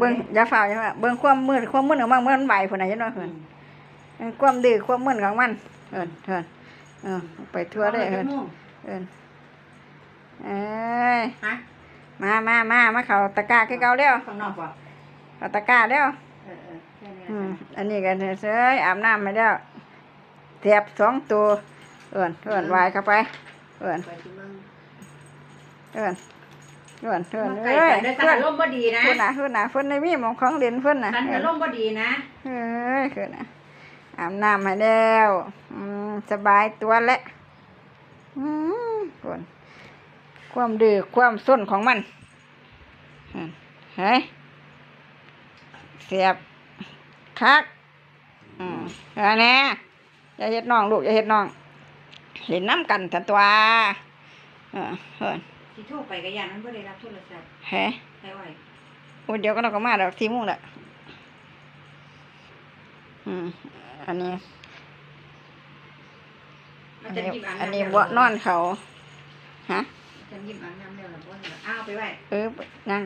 เบิ่งอย่าฝ่าอย่าฝ่าเบิ่งความมืดความมืดของมันมันไหวพุ่นน่ะเห็นบ่เพิ่นความดื้อความมึนของมันเอิ้นเอิ้นเออไปทั่วได้เอิ้นเอิ้นเอ้ยฮะมามามามาเข้าตะกร้าคือเก่าแล้วข้างนอกป่ะเข้าตะกร้าแล้วเออเออแค่นี้อืมอันนี้ก็เซ้ยอาบน้ำมาแล้วเทียบสองตัวเอิ้นเอิ้นวายเข้าไปเอิ้นไปที่มึงเอิ้น เอิ้นเอิ้นไก่เอ้ยใส่ได้สันเพิ่นอารมณ์บ่ดีนะเพิ่นน่ะเพิ่นน่ะเพิ่นในมีหมองของเล่นเพิ่นน่ะสันเอิ้อานรมณ์บ่ดีนะเอ้ยคือนะอาบน้ำให้แล้วอืมสบายตัวแล้วอืมคนความดื้อความส้นของมันอืมเฮ้ยเสียบคักอืมอันนี้อย่าเฮ็ดน้องลูกอย่าเฮ็ดน้องเล่นน้ำกันทันตัวเออเฮ้ย ที่โทรไปก็ยันมันบ่ได้รับโทรศัพท์เฮ้ยใช่ไว้โอ้ยเดี๋ยวก็เราก็มาแล้วทีโมุ่งละอืม อันนี้มัอันนจะนี้หยิบอันอันน้ำนี้เดียวบ่นอนเขา ฮะจะหยิบอันน้ำเดียวแล้วบ่เนี่ยอ้าวไปไว้เออนั่ง